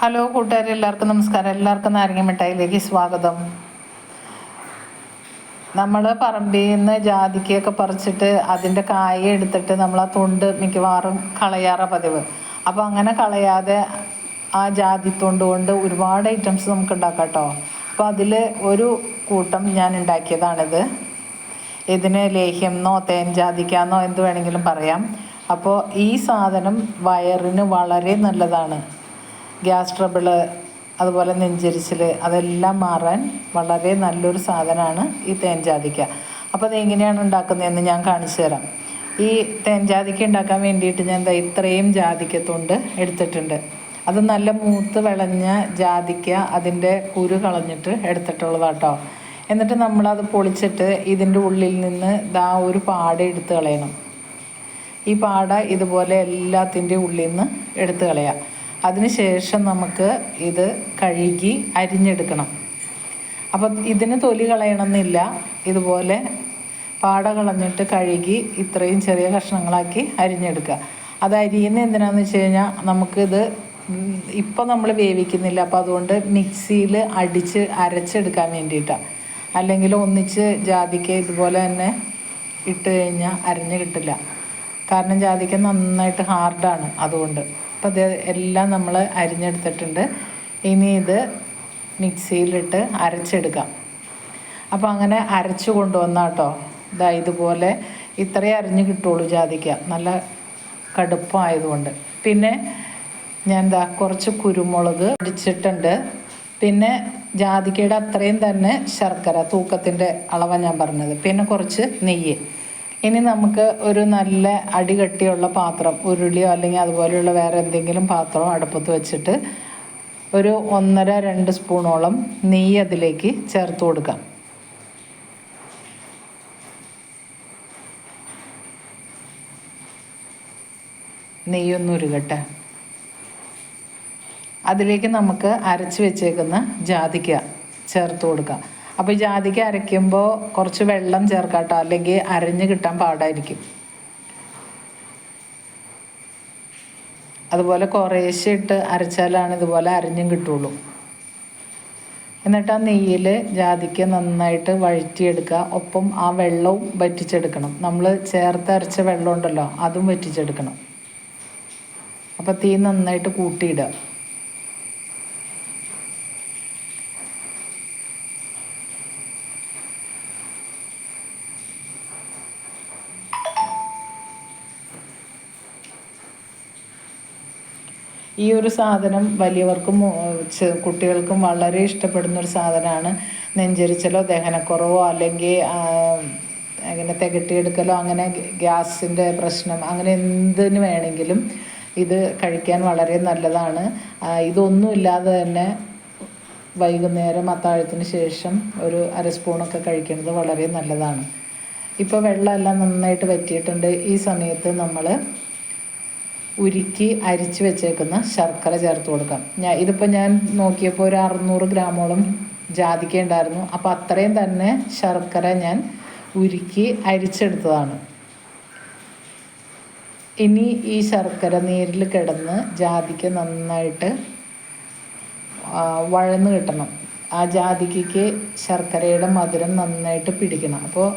Hello കൂട്ടുകാരെ എല്ലാവർക്കും നമസ്കാരം. എല്ലാവർക്കും നാരങ്ങ മിഠായിലേക്ക് സ്വാഗതം. നമ്മൾ പറമ്പിൽ നിന്ന് ജാതിക്കയൊക്കെ പറിച്ചിട്ട് അതിന്റെ കായ എടുത്തിട്ട് നമ്മൾ ആ തൊണ്ട് മിക്കവാറും കളയാറ പതിവ്. അപ്പോൾ അങ്ങനെ കളയാതെ ആ ജാതി തൊണ്ട് കൊണ്ട് ഒരുപാട് ഐറ്റംസ് നമുക്ക് ഉണ്ടാക്കാം കേട്ടോ അപ്പോൾ അതിൽ ഒരു കൂട്ടം ഞാൻ ഉണ്ടാക്കിയതാണിത്. ഇതിന് ലേഹ്യം എന്നോ തേൻ ജാതിക്കാന്നോ എന്ത് വേണമെങ്കിലും പറയാം. അപ്പോൾ ഈ സാധനം വയറിന് വളരെ നല്ലതാണ്. ഗ്യാസ് ട്രബിൾ അതുപോലെ നെഞ്ചരിച്ചിൽ അതെല്ലാം മാറാൻ വളരെ നല്ലൊരു സാധനമാണ് ഈ തേൻജാതിക്ക. അപ്പോൾ അത് എങ്ങനെയാണ് ഉണ്ടാക്കുന്നതെന്ന് ഞാൻ കാണിച്ചു തരാം. ഈ തേൻജാതിക്ക ഉണ്ടാക്കാൻ വേണ്ടിയിട്ട് ഞാൻ എന്താ ഇത്രയും ജാതിക്കത്തുണ്ട് എടുത്തിട്ടുണ്ട്. അത് നല്ല മൂത്ത് വിളഞ്ഞ ജാതിക്ക അതിന്റെ കുരു കളഞ്ഞിട്ട് എടുത്തിട്ടുള്ളതാട്ടോ. എന്നിട്ട് നമ്മളത് പൊളിച്ചിട്ട് ഇതിന്റെ ഉള്ളിൽ നിന്ന് ദാ ഒരു പാട എടുത്ത് കളയണം. ഈ പാട ഇതുപോലെ എല്ലാത്തിന്റെ ഉള്ളിൽ നിന്ന് എടുത്ത് കളയാം. അതിനുശേഷം നമുക്ക് ഇത് കഴുകി അരിഞ്ഞെടുക്കണം. അപ്പം ഇതിന് തൊലി കളയണമെന്നില്ല. ഇതുപോലെ പാട കളഞ്ഞിട്ട് കഴുകി ഇത്രയും ചെറിയ കഷ്ണങ്ങളാക്കി അരിഞ്ഞെടുക്കുക. അത് അരിയുന്ന എന്തിനാന്ന് വെച്ച് കഴിഞ്ഞാൽ നമുക്കിത് ഇപ്പം നമ്മൾ വേവിക്കുന്നില്ല. അപ്പോൾ അതുകൊണ്ട് മിക്സിയിൽ അടിച്ച് അരച്ചെടുക്കാൻ വേണ്ടിയിട്ടാണ് അല്ലെങ്കിൽ ഒന്നിച്ച് ജാതിക്ക ഇതുപോലെ തന്നെ ഇട്ട് കഴിഞ്ഞാൽ അരഞ്ഞ് കിട്ടില്ല. കാരണം ജാതിക്ക നന്നായിട്ട് ഹാർഡാണ് അതുകൊണ്ട്. അപ്പോൾ അത് എല്ലാം നമ്മൾ അരിഞ്ഞെടുത്തിട്ടുണ്ട്. ഇനി ഇത് മിക്സിയിലിട്ട് അരച്ചെടുക്കാം. അപ്പോൾ അങ്ങനെ അരച്ചു കൊണ്ടുവന്ന കേട്ടോ ഇതാ ഇതുപോലെ ഇത്രയും അരിഞ്ഞ് കിട്ടുള്ളൂ ജാതിക്ക. നല്ല കടുപ്പമായതുകൊണ്ട് പിന്നെ ഞാൻ എന്താ കുറച്ച് കുരുമുളക് അടിച്ചിട്ടുണ്ട് പിന്നെ ജാതിക്കയുടെ അത്രയും തന്നെ ശർക്കര തൂക്കത്തിന്റെ അളവാണ് ഞാൻ പറഞ്ഞത്. പിന്നെ കുറച്ച് നെയ്യ്. ഇനി നമുക്ക് ഒരു നല്ല അടികട്ടിയുള്ള പാത്രം ഉരുളിയോ അല്ലെങ്കിൽ അതുപോലെയുള്ള വേറെ എന്തെങ്കിലും പാത്രം അടുപ്പത്ത് വെച്ചിട്ട് ഒരു ഒന്നര രണ്ട് സ്പൂണോളം നെയ്യ് അതിലേക്ക് ചേർത്ത് കൊടുക്കാം. നെയ്യൊന്നും ഉരുകട്ടെ. അതിലേക്ക് നമുക്ക് അരച്ച് വെച്ചേക്കുന്ന ജാതിക്ക ചേർത്ത് കൊടുക്കാം. അപ്പോൾ ഈ ജാതിക്ക അരയ്ക്കുമ്പോൾ കുറച്ച് വെള്ളം ചേർക്കാട്ടോ. അല്ലെങ്കിൽ അരഞ്ഞ് കിട്ടാൻ പാടായിരിക്കും. അതുപോലെ കുറേശ്ശെ ഇട്ട് അരച്ചാലാണ് ഇതുപോലെ അരഞ്ഞും കിട്ടുള്ളൂ. എന്നിട്ട് ആ നെയ്യിൽ ജാതിക്ക് നന്നായിട്ട് വഴറ്റിയെടുക്കുക. ഒപ്പം ആ വെള്ളവും വറ്റിച്ചെടുക്കണം. നമ്മൾ ചേർത്ത് അരച്ച വെള്ളം ഉണ്ടല്ലോ അതും വറ്റിച്ചെടുക്കണം. അപ്പോൾ തീ നന്നായിട്ട് കൂട്ടിയിടുക. ഈ ഒരു സാധനം വലിയവർക്കും കുട്ടികൾക്കും വളരെ ഇഷ്ടപ്പെടുന്ന ഒരു സാധനമാണ്. നെഞ്ചരിച്ചലോ ദഹനക്കുറവോ അല്ലെങ്കിൽ അങ്ങനെ തികട്ടിയെടുക്കലോ അങ്ങനെ ഗ്യാസിന്റെ പ്രശ്നം അങ്ങനെ എന്തിന് വേണമെങ്കിലും ഇത് കഴിക്കാൻ വളരെ നല്ലതാണ്. ഇതൊന്നുമില്ലാതെ തന്നെ വൈകുന്നേരം അത്താഴത്തിന് ശേഷം ഒരു അര സ്പൂണൊക്കെ കഴിക്കുന്നത് വളരെ നല്ലതാണ്. ഇപ്പോൾ വെള്ളമെല്ലാം നന്നായിട്ട് വറ്റിയിട്ടുണ്ട്. ഈ സമയത്ത് നമ്മൾ ഉരുക്കി അരിച്ച് വെച്ചേക്കുന്ന ശർക്കര ചേർത്ത് കൊടുക്കാം. ഞാൻ ഇതിപ്പോൾ ഞാൻ നോക്കിയപ്പോൾ ഒരു അറുന്നൂറ് ഗ്രാമോളം ജാതിക്ക ഉണ്ടായിരുന്നു. അപ്പോൾ അത്രയും തന്നെ ശർക്കര ഞാൻ ഉരുക്കി അരിച്ചെടുത്തതാണ്. ഇനി ഈ ശർക്കര നീരിൽ കിടന്ന് ജാതിക്ക നന്നായിട്ട് വഴന്ന് കിട്ടണം. ആ ജാതിക്കയ്ക്ക് ശർക്കരയുടെ മധുരം നന്നായിട്ട് പിടിക്കണം. അപ്പോൾ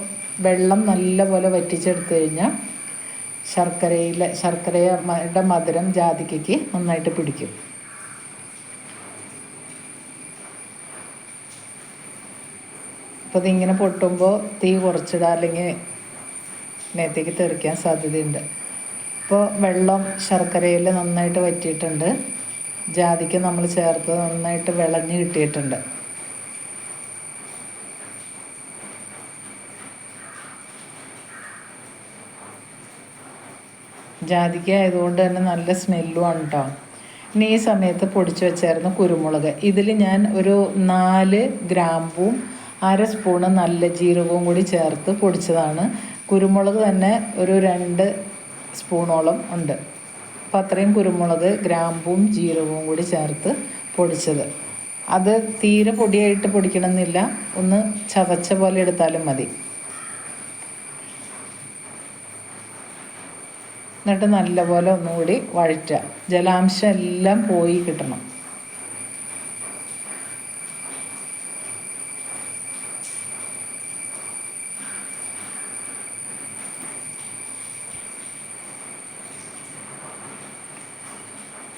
വെള്ളം നല്ലപോലെ വറ്റിച്ചെടുത്ത് കഴിഞ്ഞാൽ ശർക്കരയിലെ ശർക്കരയുടെ മധുരം ജാതിക്കയ്ക്ക് നന്നായിട്ട് പിടിക്കും. അപ്പോൾ ഇതിങ്ങനെ പൊട്ടുമ്പോൾ തീ കുറച്ചിടുക അല്ലെങ്കിൽ നേത്തേക്ക് തെറിക്കാൻ സാധ്യതയുണ്ട്. ഇപ്പോൾ വെള്ളം ശർക്കരയിൽ നന്നായിട്ട് വറ്റിയിട്ടുണ്ട്. ജാതിക്ക് നമ്മൾ ചേർത്ത് നന്നായിട്ട് വിളഞ്ഞ് കിട്ടിയിട്ടുണ്ട്. ജാതിക്ക ആയതുകൊണ്ട് തന്നെ നല്ല സ്മെല്ലുമാണ് കേട്ടോ ഇനി ഈ സമയത്ത് പൊടിച്ചു വെച്ചായിരുന്നു കുരുമുളക്. ഇതിൽ ഞാൻ ഒരു നാല് ഗ്രാമ്പും അര സ്പൂണ് നല്ല ജീരകവും കൂടി ചേർത്ത് പൊടിച്ചതാണ്. കുരുമുളക് തന്നെ ഒരു രണ്ട് സ്പൂണോളം ഉണ്ട്. അപ്പം അത്രയും കുരുമുളക് ഗ്രാമ്പും ജീരകവും കൂടി ചേർത്ത് പൊടിച്ചത്. അത് തീരെ പൊടിയായിട്ട് പൊടിക്കണമെന്നില്ല. ഒന്ന് ചവച്ച പോലെ എടുത്താലും മതി. എന്നിട്ട് നല്ലപോലെ ഒന്നുകൂടി വഴറ്റുക. ജലാംശം എല്ലാം പോയി കിട്ടണം.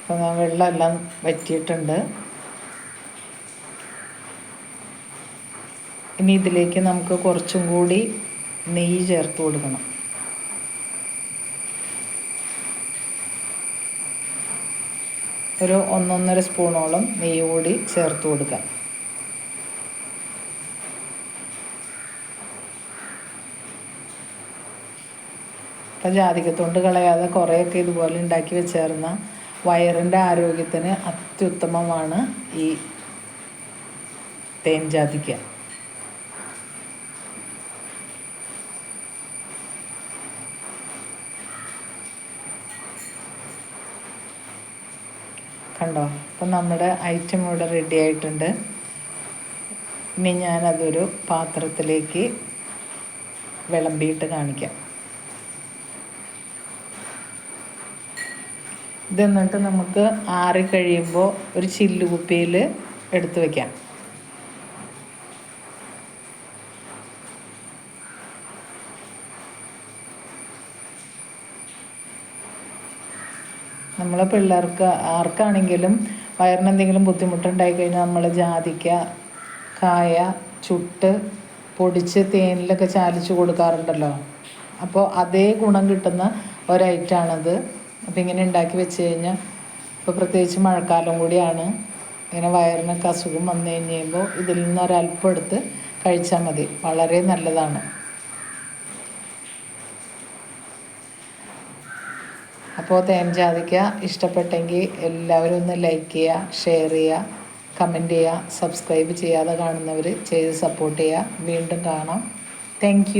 അപ്പം വെള്ളമെല്ലാം വറ്റിയിട്ടുണ്ട്. ഇനി ഇതിലേക്ക് നമുക്ക് കുറച്ചും കൂടി നെയ്യ് ചേർത്ത് കൊടുക്കണം. ഒരു ഒന്നൊന്നര സ്പൂണോളം നെയ്യ് കൂടി ചേർത്ത് കൊടുക്കാം. അപ്പം ജാതിക്കത്തൊണ്ട് കളയാതെ കുറേയൊക്കെ ഇതുപോലെ ഉണ്ടാക്കി വെച്ചേർന്ന വയറിന്റെ ആരോഗ്യത്തിന് അത്യുത്തമമാണ് ഈ തേൻ ജാതിക്ക. കണ്ടോ? അപ്പം നമ്മുടെ ഐറ്റം ഇവിടെ റെഡി ആയിട്ടുണ്ട്. ഇനി ഞാനതൊരു പാത്രത്തിലേക്ക് വിളമ്പിയിട്ട് കാണിക്കാം. ഇതെന്നിട്ട് നമുക്ക് ആറി കഴിയുമ്പോൾ ഒരു ചില്ലുകുപ്പിയിൽ എടുത്തു വയ്ക്കാം നമ്മളെ പിള്ളേർക്ക് ആർക്കാണെങ്കിലും വയറിന് എന്തെങ്കിലും ബുദ്ധിമുട്ടുണ്ടായി കഴിഞ്ഞാൽ നമ്മൾ ജാതിക്ക കായ ചുട്ട് പൊടിച്ച് തേനിലൊക്കെ ചാലിച്ച് കൊടുക്കാറുണ്ടല്ലോ. അപ്പോൾ അതേ ഗുണം കിട്ടുന്ന ഒരൈറ്റാണത്. അപ്പോൾ ഇങ്ങനെ ഉണ്ടാക്കി വെച്ച് കഴിഞ്ഞാൽ ഇപ്പോൾ പ്രത്യേകിച്ച് മഴക്കാലം കൂടിയാണ്. ഇങ്ങനെ വയറിനൊക്കെ അസുഖം വന്നു കഴിഞ്ഞ് കഴിയുമ്പോൾ ഇതിൽ നിന്ന് ഒരല്പം എടുത്ത് കഴിച്ചാൽ മതി. വളരെ നല്ലതാണ്. അപ്പോൾ തേൻ ജാതിക്ക ഇഷ്ടപ്പെട്ടെങ്കിൽ എല്ലാവരും ഒന്ന് ലൈക്ക് ചെയ്യുക ഷെയർ ചെയ്യുക കമന്റ് ചെയ്യുക സബ്സ്ക്രൈബ് ചെയ്യാതെ കാണുന്നവർ ചെയ്ത് സപ്പോർട്ട് ചെയ്യുക വീണ്ടും കാണാം. താങ്ക്